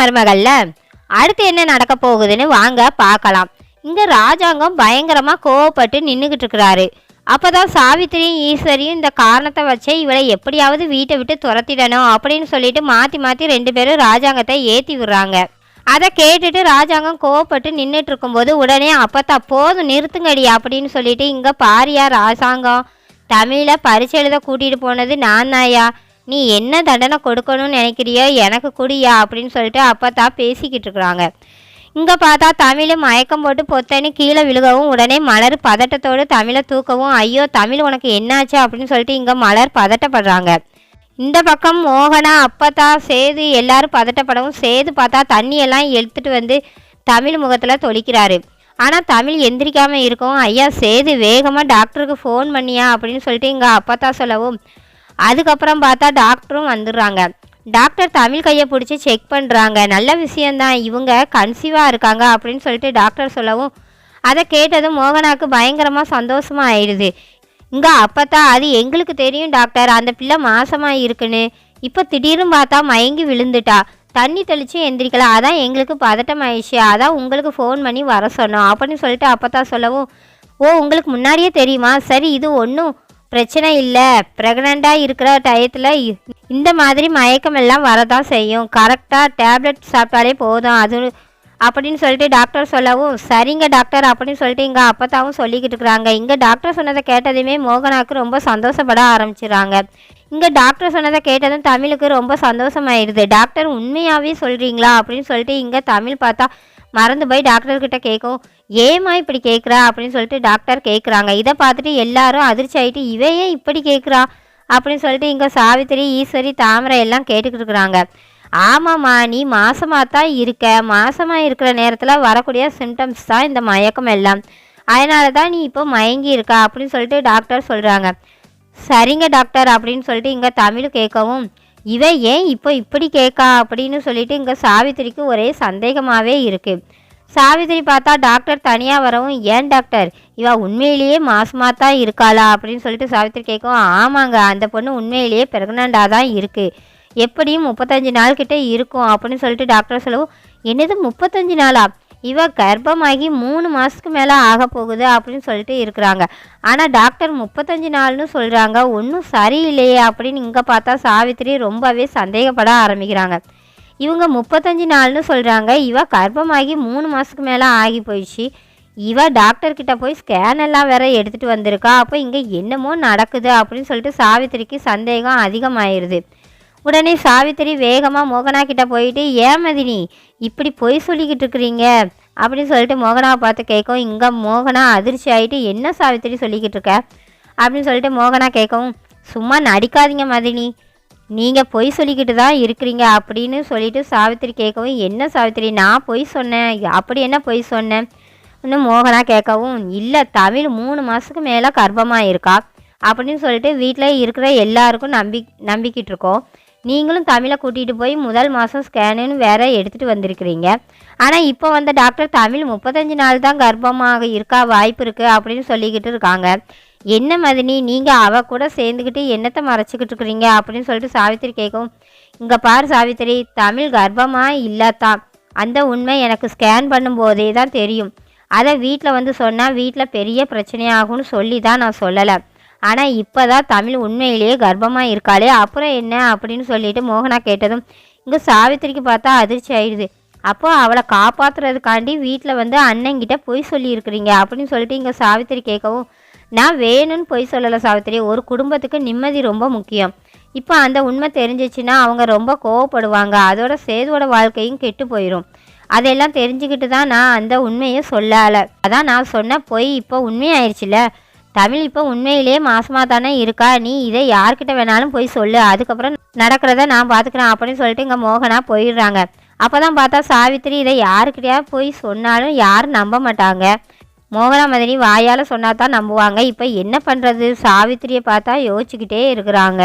மருமகள்ல. அடுத்து என்ன நடக்க போகுதுன்னு வாங்க பார்க்கலாம். இங்க ராஜாங்கம் பயங்கரமா கோவப்பட்டு நின்றுகிட்டு இருக்கிறாரு. அப்பதான் சாவித்திரியும் ஈஸ்வரியும் இந்த காரணத்தை வச்சே இவளை எப்படியாவது வீட்டை விட்டு துரத்திடணும் அப்படின்னு சொல்லிட்டு மாத்தி மாத்தி ரெண்டு பேரும் ராஜாங்கத்தை ஏத்தி விடுறாங்க. அதை கேட்டுட்டு ராஜாங்கம் கோவப்பட்டு நின்றுட்டு இருக்கும்போது உடனே அப்பத்தா போதும் நிறுத்துங்கடி அப்படின்னு சொல்லிட்டு இங்கே பாரியா ராஜாங்கம் தமிழை பரிசு எழுத கூட்டிகிட்டு போனது நான் தாயா நீ என்ன தண்டனை கொடுக்கணும்னு நினைக்கிறியோ எனக்கு குடியா அப்படின்னு சொல்லிட்டு அப்போ தான் பேசிக்கிட்டு இருக்கிறாங்க. இங்கே பார்த்தா தமிழ் மயக்கம் போட்டு பொத்தன்னு கீழே விழுகவும் உடனே மலர் பதட்டத்தோடு தமிழை தூக்கவும் ஐயோ தமிழ் உனக்கு என்னாச்சு அப்படின்னு சொல்லிட்டு இங்கே மலர் பதட்டப்படுறாங்க. இந்த பக்கம் மோகனா அப்பத்தா சேது எல்லாரும் பதட்டப்படவும் சேது பார்த்தா தண்ணியெல்லாம் எடுத்துட்டு வந்து தமிழ் முகத்தில் தொளிக்கிறாரு. ஆனால் தமிழ் எந்திரிக்காமல் இருக்கவும் ஐயா சேது வேகமாக டாக்டருக்கு ஃபோன் பண்ணியா அப்படின்னு சொல்லிட்டு இங்கே அப்பத்தா சொல்லவும் அதுக்கப்புறம் பார்த்தா டாக்டரும் வந்துடுறாங்க. டாக்டர் தமிழ் கையை பிடிச்சி செக் பண்ணுறாங்க நல்ல விஷயந்தான் இவங்க கன்சீவாக இருக்காங்க அப்படின்னு சொல்லிட்டு டாக்டர் சொல்லவும் அதை கேட்டதும் மோகனாக்கு பயங்கரமாக சந்தோஷமாக ஆயிடுது. இங்கே அப்போத்தான் அது எங்களுக்கு தெரியும் டாக்டர். அந்த பிள்ளை மாசமாக இருக்குன்னு. இப்போ திடீர்னு பார்த்தா மயங்கி விழுந்துட்டா. தண்ணி தெளித்து எந்திரிக்கல. அதான் எங்களுக்கு பதட்டம் ஆயிடுச்சு அதான் உங்களுக்கு ஃபோன் பண்ணி வர சொன்னோம் அப்படின்னு சொல்லிட்டு அப்போ தான் சொல்லவும் ஓ உங்களுக்கு முன்னாடியே தெரியுமா? சரி இது ஒன்றும் பிரச்சனை இல்லை. ப்ரெக்னெண்ட்டாக இருக்கிற டயத்தில் இந்த மாதிரி மயக்கம் எல்லாம் வரதான் செய்யும். கரெக்டாக டேப்லெட் சாப்பிட்டாலே போதும். அது அப்படின்னு சொல்லிட்டு டாக்டர் சொல்லவும் சரிங்க டாக்டர் அப்படின்னு சொல்லிட்டு இங்கே அப்பத்தாவும் சொல்லிக்கிட்டு இருக்கிறாங்க. இங்கே டாக்டர் சொன்னதை கேட்டதுமே மோகனாவுக்கு ரொம்ப சந்தோஷப்பட ஆரம்பிச்சிடுறாங்க இங்கே டாக்டர் சொன்னதை கேட்டதும் தமிழுக்கு ரொம்ப சந்தோஷமாயிடுது. டாக்டர் உண்மையாகவே சொல்கிறீங்களா அப்படின்னு சொல்லிட்டு இங்கே தமிழ் பார்த்தா மறந்து போய் டாக்டர்கிட்ட கேட்கும் ஏமா இப்படி கேட்குறா அப்படின்னு சொல்லிட்டு டாக்டர் கேட்குறாங்க இதை பார்த்துட்டு எல்லாரும் அதிர்ச்சி ஆகிட்டு இவையே ஏன் இப்படி கேட்குறா அப்படின்னு சொல்லிட்டு இங்கே சாவித்திரி ஈஸ்வரி தாமரை எல்லாம் கேட்டுக்கிட்டு இருக்கிறாங்க. ஆமாம்மா நீ மாசமாக தான் இருக்க. மாசமாக இருக்கிற நேரத்தில் வரக்கூடிய சிம்டம்ஸ் தான் இந்த மயக்கம் எல்லாம். அதனால தான் நீ இப்போ மயங்கி இருக்கா. அப்படின்னு சொல்லிட்டு டாக்டர் சொல்கிறாங்க சரிங்க டாக்டர் அப்படின்னு சொல்லிட்டு இங்கே தமிழ் கேட்கவும் இவ ஏன் இப்போ இப்படி கேட்கா அப்படின்னு சொல்லிட்டு இங்கே சாவித்திரிக்கு ஒரே சந்தேகமாகவே இருக்குது சாவித்திரி பார்த்தா டாக்டர் தனியாக வரவும் ஏன் டாக்டர்? இவள் உண்மையிலேயே மாசமாக தான் இருக்காளா அப்படின்னு சொல்லிட்டு சாவித்திரி கேட்கும் ஆமாங்க அந்த பொண்ணு உண்மையிலேயே பிரெக்னண்டாக தான் இருக்குது எப்படியும் முப்பத்தஞ்சு நாள் கிட்டே இருக்கும் அப்படின்னு சொல்லிட்டு டாக்டர் சொல்லவும் என்னது முப்பத்தஞ்சு நாளா? இவ கர்ப்பமாகி மூணு மாதத்துக்கு மேலே ஆக போகுது அப்படின்னு சொல்லிட்டு இருக்கிறாங்க. ஆனால் டாக்டர் முப்பத்தஞ்சு நாள்னு சொல்கிறாங்க ஒன்றும் சரியில்லையே அப்படின்னு இங்கே பார்த்தா சாவித்திரி ரொம்பவே சந்தேகப்பட ஆரம்பிக்கிறாங்க. இவங்க முப்பத்தஞ்சு நாள்னு சொல்கிறாங்க இவ கர்ப்பமாகி மூணு மாதத்துக்கு மேலே ஆகி போயிடுச்சு. இவ டாக்டர்கிட்ட போய் ஸ்கேன் எல்லாம் வேற எடுத்துகிட்டு வந்திருக்கா. அப்போ இங்கே என்னமோ நடக்குது அப்படின்னு சொல்லிட்டு சாவித்திரிக்கு சந்தேகம் அதிகமாயிருது. உடனே சாவித்திரி வேகமாக மோகனா கிட்ட போயிட்டு ஏன் மதினி இப்படி பொய் சொல்லிக்கிட்டு இருக்கிறீங்க? அப்படின்னு சொல்லிட்டு மோகனாவை பார்த்து கேட்கவும் இங்கே மோகனா அதிர்ச்சி ஆகிட்டு என்ன சாவித்திரி சொல்லிக்கிட்டு இருக்க? அப்படின்னு சொல்லிட்டு மோகனா கேட்கவும் சும்மா நடிக்காதீங்க மதினி. நீங்கள் பொய் சொல்லிக்கிட்டு தான் இருக்கிறீங்க. அப்படின்னு சொல்லிட்டு சாவித்திரி கேட்கவும் என்ன சாவித்திரி நான் பொய் சொன்னேன். அப்படி என்ன பொய் சொன்னேன்? இன்னும் மோகனா கேட்கவும் இல்லை தமிழ் மூணு மாதத்துக்கு மேலே கர்ப்பமாக இருக்கா அப்படின்னு சொல்லிட்டு வீட்டில் இருக்கிற எல்லாருக்கும் நம்பி நம்பிக்கிட்டு இருக்கோம். நீங்களும் தமிழை கூட்டிகிட்டு போய் முதல் மாதம் ஸ்கேனுன்னு வேற எடுத்துகிட்டு வந்திருக்கிறீங்க. ஆனால் இப்போ வந்த டாக்டர் தமிழ் முப்பத்தஞ்சு நாள் தான் கர்ப்பமாக இருக்கா வாய்ப்பு இருக்குது அப்படின்னு சொல்லிக்கிட்டு இருக்காங்க. என்ன மதினி நீங்கள் அவ கூட சேர்ந்துக்கிட்டு என்னத்தை மறைச்சிக்கிட்டு இருக்கிறீங்க அப்படின்னு சொல்லிட்டு சாவித்திரி கேட்கும் இங்கே பாரு சாவித்திரி தமிழ் கர்ப்பமாக இல்லாதான் அந்த உண்மை எனக்கு ஸ்கேன் பண்ணும்போதே தான் தெரியும். அதை வீட்டில் வந்து சொன்னால் வீட்டில் பெரிய பிரச்சனையாகும்னு சொல்லி தான் நான் சொல்லலை. ஆனால் இப்போ தான் தமிழ் உண்மையிலேயே கர்ப்பமாக இருக்காளே. அப்புறம் என்ன அப்படின்னு சொல்லிட்டு மோகனா கேட்டதும் இங்கே சாவித்திரிக்கு பார்த்தா அதிர்ச்சி ஆயிடுது. அப்போ அவளை காப்பாற்றுறதுக்காண்டி வீட்டில் வந்து அண்ணங்கிட்ட பொய் சொல்லியிருக்கிறீங்க அப்படின்னு சொல்லிட்டு இங்கே சாவித்திரி கேட்கவும் நான் வேணும்னு பொய் சொல்லலை சாவித்திரி. ஒரு குடும்பத்துக்கு நிம்மதி ரொம்ப முக்கியம். இப்போ அந்த உண்மை தெரிஞ்சிச்சுன்னா அவங்க ரொம்ப கோவப்படுவாங்க. அதோட சேதுவோட வாழ்க்கையும் கெட்டு போயிடும் அதெல்லாம் தெரிஞ்சுக்கிட்டு தான் நான் அந்த உண்மையை சொல்லலை. அதான் நான் சொன்ன பொய் இப்போ உண்மையாயிருச்சுல? தமிழ் இப்போ உண்மையிலேயே மாசமாக தானே இருக்கா? நீ இதை யார்கிட்ட வேணாலும் போய் சொல்லு. அதுக்கப்புறம் நடக்கிறத நான் பார்த்துக்கிறேன் அப்படின்னு சொல்லிட்டு இங்கே மோகனா போயிடுறாங்க. அப்போ தான் பார்த்தா சாவித்திரி இதை யாருக்கிட்டையா போய் சொன்னாலும் யாரும் நம்ப மாட்டாங்க. மோகனா மதினி வாயால் சொன்னா தான் நம்புவாங்க. இப்போ என்ன பண்ணுறது சாவித்திரியை பார்த்தா யோசிச்சுக்கிட்டே இருக்கிறாங்க.